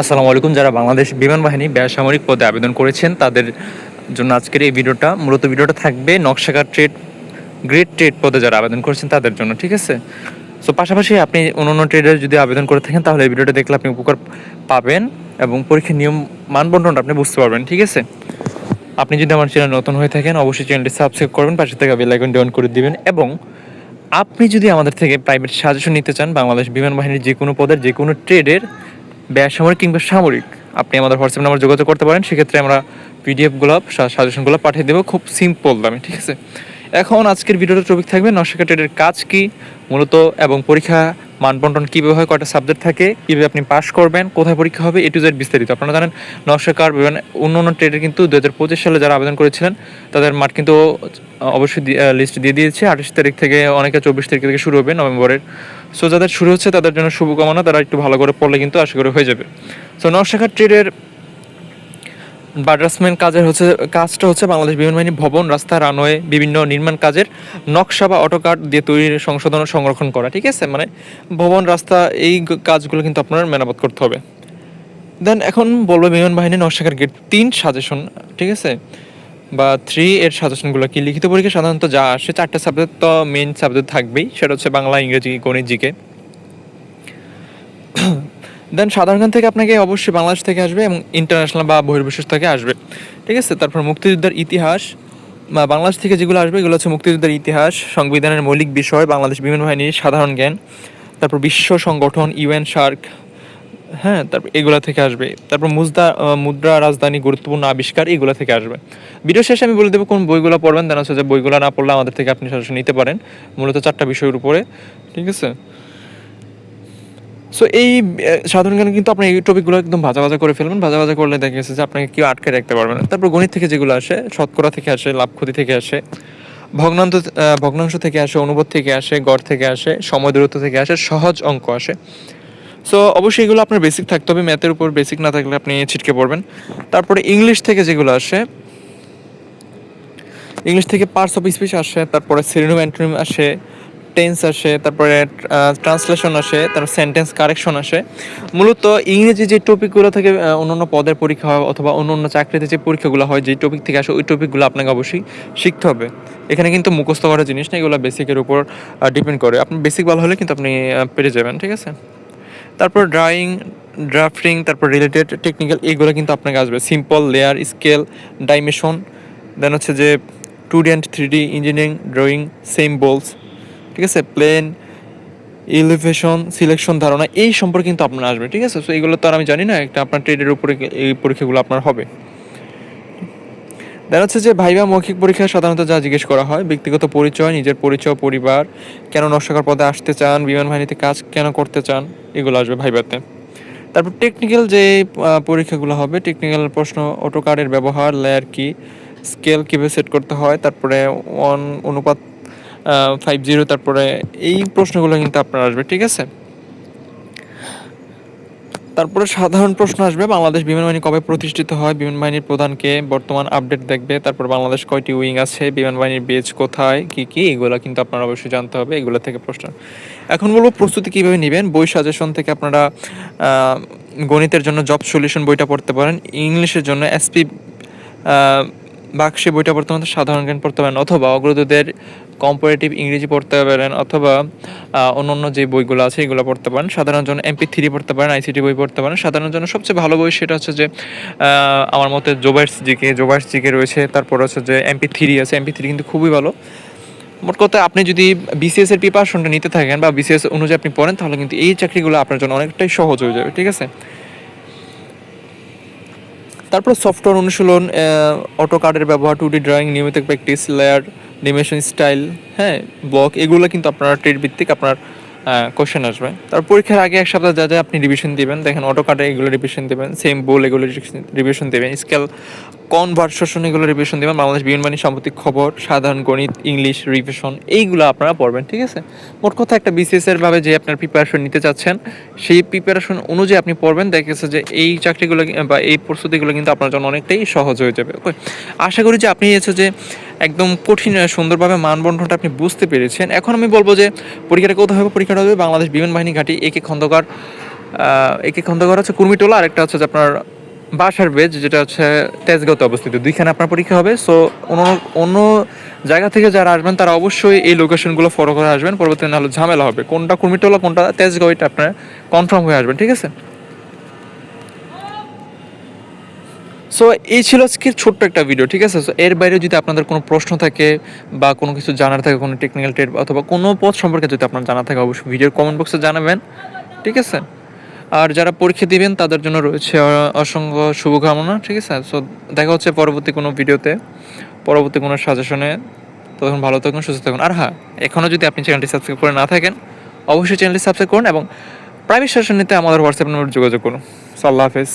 আসসালামু আলাইকুম। যারা বাংলাদেশ বিমান বাহিনী বেসামরিক পদে আবেদন করেছেন, তাদের জন্য আজকের এই ভিডিওটা, মূলত ভিডিওটা থাকবে নকশাকার ট্রেড গ্রেড ট্রেড পদে যারা আবেদন করেছেন তাদের জন্য, ঠিক আছে? সো পাশাপাশি আপনি অন্য অন্য ট্রেডের যদি আবেদন করে থাকেন, তাহলে এই ভিডিওটা দেখলে আপনি উপকার পাবেন এবং পরীক্ষার নিয়ম মানবন্টনটা আপনি বুঝতে পারবেন, ঠিক আছে? আপনি যদি আমার চ্যানেল নতুন হয়ে থাকেন, অবশ্যই চ্যানেলটি সাবস্ক্রাইব করবেন, পাশে থেকে বেল আইকনটি অন করে দিবেন এবং আপনি যদি আমাদের থেকে প্রাইভেট সাজেশন নিতে চান, বাংলাদেশ বিমান বাহিনীর যে কোনো পদের, যে কোনো ট্রেডের বেসামরিক কিংবা সামরিক, আপনি আমাদের হোয়াটসঅ্যাপ নাম্বার যোগাযোগ করতে পারেন। সেক্ষেত্রে আমরা পিডিএফগুলো সাজেশনগুলো পাঠিয়ে দেবো। খুব সিম্পল দামে, ঠিক আছে? এখন আজকের ভিডিওতে টপিক থাকবে নকশাকা ট্রেডের কাজ কি, মূলত এবং পরীক্ষা মানবন্টন কীভাবে হয়, কয়টা সাবজেক্ট থাকে, কীভাবে আপনি পাশ করবেন, কোথায় পরীক্ষা হবে এ টু জেড বিস্তারিত। আপনারা জানেন নকশাকার বিভিন্ন অন্য অন্য ট্রেডের কিন্তু দু হাজার পঁচিশ সালে যারা আবেদন করেছিলেন, তাদের মাঠ কিন্তু অবশ্যই লিস্ট দিয়ে দিয়েছে। আঠাশ তারিখ থেকে অনেকে চব্বিশ তারিখ থেকে শুরু হবে, নভেম্বরের সো যাদের শুরু হচ্ছে, তাদের জন্য শুভকামনা। তারা একটু ভালো করে পড়লে কিন্তু আশা করে হয়ে যাবে। সো নকশাকার ট্রেডের বাড্রাসম্যান কাজের হচ্ছে, কাজটা হচ্ছে বাংলাদেশ বিমান বাহিনী ভবন, রাস্তা, রানওয়ে, বিভিন্ন নির্মাণ কাজের নকশা বা অটোকার্ড দিয়ে তৈরি সংশোধন ও সংরক্ষণ করা, ঠিক আছে? মানে ভবন, রাস্তা, এই কাজগুলো কিন্তু আপনার মেরামত করতে হবে। দেন এখন বলব বিমান বাহিনী নকশাকার গেট তিন সাজেশন ঠিক আছে? বা থ্রি এর সাজেশনগুলো কি? লিখিত পরীক্ষা সাধারণত যা আসে, চারটা সাবজেক্ট তো মেইন সাবজেক্ট থাকবেই। সেটা হচ্ছে বাংলা, ইংরেজি, গণিত, জিকে। দেন সাধারণ জ্ঞান থেকে আপনাকে অবশ্যই বাংলাদেশ থেকে আসবে এবং ইন্টারন্যাশনাল বা বহির্বিশ্ব থেকে আসবে। ঠিক আছে? তারপর মুক্তিযুদ্ধের ইতিহাস। বা বাংলাদেশ থেকে যেগুলো আসবে, এগুলো হচ্ছে মুক্তিযুদ্ধের ইতিহাস, সংবিধানের মৌলিক বিষয়, বাংলাদেশ বিমান বাহিনীর সাধারণ জ্ঞান, তারপর বিশ্ব সংগঠন, ইউএন, সার্ক হ্যাঁ তারপর এগুলা থেকে আসবে। তারপর মুদ্রা মুদ্রা, রাজধানী, গুরুত্বপূর্ণ আবিষ্কার, এগুলো থেকে আসবে। ভিডিও শেষে আমি বলে দেবো কোন বইগুলো পড়বেন। দেন হচ্ছে যে বইগুলো না পড়লে আমাদের থেকে আপনি সরাসরি নিতে পারেন। মূলত চারটা বিষয়ের উপরে। ঠিক আছে? সো এই সাধারণ জ্ঞান কিন্তু আপনি এই টপিকগুলো একদম ভাজা ভাজা করে ফেলবেন। ভাজা ভাজা করলে দেখা গেছে যে আপনাকে কেউ আটকে রাখতে পারবে না। তারপর গণিত থেকে যেগুলো আসে, শতকরা থেকে আসে লাভ ক্ষতি থেকে আসে, ভগ্নান্ত ভগ্নাংশ থেকে আসে অনুবোধ থেকে আসে, গড় থেকে আসে, সময় দূরত্ব থেকে আসে, সহজ অঙ্ক আসে। সো অবশ্যই এগুলো আপনার বেসিক থাকতে হবে ম্যাথের উপর বেসিক না থাকলে আপনি ছিটকে পড়বেন। তারপরে ইংলিশ থেকে যেগুলো আসে ইংলিশ থেকে পার্টস অফ স্পিচ আসে, তারপরে সিরিনোম অ্যান্টোনিম আসে টেন্স আসে, তারপরে ট্রান্সলেশন আসে, তারপর সেন্টেন্স কারেকশন আসে। মূলত ইংরেজি যে টপিকগুলো থেকে অন্য অন্য পদের পরীক্ষা হয় অথবা অন্য অন্য চাকরিতে যে পরীক্ষাগুলো হয় যে টপিক থেকে আসে, ওই টপিকগুলো আপনাকে অবশ্যই শিখতে হবে। এখানে কিন্তু মুখস্থ করার জিনিস না, এগুলো বেসিকের উপর ডিপেন্ড করে। আপনি বেসিক ভালো হলে কিন্তু আপনি পেরে যাবেন, ঠিক আছে? তারপর ড্রয়িং ড্রাফটিং তারপর রিলেটেড টেকনিক্যাল এইগুলো কিন্তু আপনাকে আসবে। Simple layer scale dimension then হচ্ছে যে two D and three D engineering drawing same bowls ঠিক আছে? প্লেন ইলিভেশন সিলেকশন ধারণা, এই সম্পর্কে কিন্তু আপনার আসবে, ঠিক আছে? সো এইগুলো তো আর আমি জানি না, একটা আপনার ট্রেডের উপরে এই পরীক্ষাগুলো আপনার হবে। দেখা যাচ্ছে যে ভাইবা মৌখিক পরীক্ষায় সাধারণত যা জিজ্ঞেস করা হয়, ব্যক্তিগত পরিচয়, নিজের পরিচয় পরিবার, কেন নকশাকার পদে আসতে চান, বিমান বাহিনীতে কাজ কেন করতে চান, এগুলো আসবে ভাইবাতে। তারপর টেকনিক্যাল যে পরীক্ষাগুলো হবে টেকনিক্যাল প্রশ্ন অটোকারের ব্যবহার লেয়ার কি স্কেল কীভাবে সেট করতে হয়, তারপরে ওয়ান অনুপাত ফাইভ জিরো তারপরে এই প্রশ্নগুলো কিন্তু আপনার আসবে, ঠিক আছে? তারপরে সাধারণ প্রশ্ন আসবে, বাংলাদেশ বিমান বাহিনী কবে প্রতিষ্ঠিত হয়? বিমান বাহিনীর প্রধানকে বর্তমান আপডেট দেখবে। তারপর বাংলাদেশ কয়টি উইং আছে? বিমান বাহিনীর বেজ কোথায়? কি কি? এগুলো কিন্তু আপনারা অবশ্যই জানতে হবে। এগুলো থেকে প্রশ্ন। এখন বলব প্রস্তুতি কীভাবে নেবেন? বই সাজেশন থেকে আপনারা গণিতের জন্য জব সলিউশন বইটা পড়তে পারেন। ইংলিশের জন্য এসপি বাক্সে বইটা পড়তে পারেন সাধারণ জ্ঞান পড়তে পারেন অথবা অগ্রদূতের কম্পারেটিভ ইংরেজি পড়তে পারেন অথবা অন্য অন্য যে বইগুলো আছে এগুলো পড়তে পারেন। সাধারণ জন্য এমপি থ্রি পড়তে পারেন আইসিটি বই পড়তে পারেন। সাধারণ জন্য সবচেয়ে ভালো বই সেটা হচ্ছে যে আমার মতে জোবার্স জিকে জোবার্স জিকে রয়েছে। তারপর হচ্ছে যে এমপি থ্রি আছে। এমপি থ্রি কিন্তু খুবই ভালো। মোট কথা আপনি যদি বিসিএস এর প্রিপারেশনটা নিতে থাকেন বা বিসিএস অনুযায়ী আপনি পড়েন তাহলে কিন্তু এই চাকরিগুলো আপনার জন্য অনেকটাই সহজ হয়ে যাবে, ঠিক আছে? তারপর সফটওয়্যার অনুশীলন অটো কার্ডের ব্যবহার টু ডি ড্রয়িং নিয়মিত প্র্যাকটিস লেয়ার নিমেশন স্টাইল হ্যাঁ ব্লক এগুলো কিন্তু আপনার ট্রেড ভিত্তিক আপনার কোশ্চেন আসবে। তার পরীক্ষার আগে এক সপ্তাহ যা যা আপনি রিভিশন দিবেন, দেখেন অটো কার্ডে এগুলো রিভিশন দেবেন সেম বোল এগুলো রিভিশন দেবেন স্কেল কনভার্সেশন এগুলো রিভিশন দেবেন, বাংলাদেশ বিমান বাহিনী সাম্প্রতিক খবর, সাধারণ গণিত, ইংলিশ রিভিশন এইগুলো আপনারা পড়বেন, ঠিক আছে? মোট কথা একটা বিসিএস এর ভাবে যে আপনার প্রিপারেশন নিতে চাচ্ছেন, সেই প্রিপারেশন অনুযায়ী আপনি পড়বেন, দেখা গেছে যে এই চাকরিগুলো বা এই প্রস্তুতিগুলো কিন্তু আপনার জন্য অনেকটাই সহজ হয়ে যাবে ওকে আশা করি যে আপনি হচ্ছে যে একদম কঠিন সুন্দরভাবে মানবন্ধনটা আপনি বুঝতে পেরেছেন। এখন আমি বলব যে পরীক্ষাটা কোথায় হবে? পরীক্ষাটা হবে বাংলাদেশ বিমান বাহিনী ঘাঁটি, একে খন্দকার একে খন্দকার হচ্ছে কুর্মিটোলা, আর একটা হচ্ছে আপনার বাসার বেজ, যেটা হচ্ছে তেজগাঁওতে অবস্থিত। দুইখানে আপনার পরীক্ষা হবে। সো অন্য অন্য জায়গা থেকে যারা আসবেন, তারা অবশ্যই এই লোকেশনগুলো ফলো করে আসবেন। পরবর্তীতে নাহলে ঝামেলা হবে। কোনটা কুর্মিটোলা, কোনটা তেজগাঁও এটা আপনার কনফার্ম হয়ে আসবেন ঠিক আছে? সো এই ছিল আজকের ছোট্ট একটা ভিডিও ঠিক আছে? সো এর বাইরে যদি আপনাদের কোনো প্রশ্ন থাকে বা কোনো কিছু জানার থাকে, কোনো টেকনিক্যাল ট্রেড অথবা কোনো পথ সম্পর্কে যদি আপনার জানা থাকে, অবশ্যই ভিডিওর কমেন্ট বক্সে জানাবেন, ঠিক আছে? আর যারা পরীক্ষা দিবেন, তাদের জন্য রয়েছে অসংখ্য শুভকামনা, ঠিক আছে? সো দেখা হচ্ছে পরবর্তী কোনো ভিডিওতে পরবর্তী কোনো সাজেশনে তখন ভালো থাকুন, সুস্থ থাকুন। আর হ্যাঁ এখনও যদি আপনি চ্যানেলটি সাবস্ক্রাইব করে না থাকেন, অবশ্যই চ্যানেলটি সাবস্ক্রাইব করুন এবং প্রাইভেট সেশন নিতে আমাদের হোয়াটসঅ্যাপ নম্বর যোগাযোগ করুন। সাল্লাহ হাফেজ।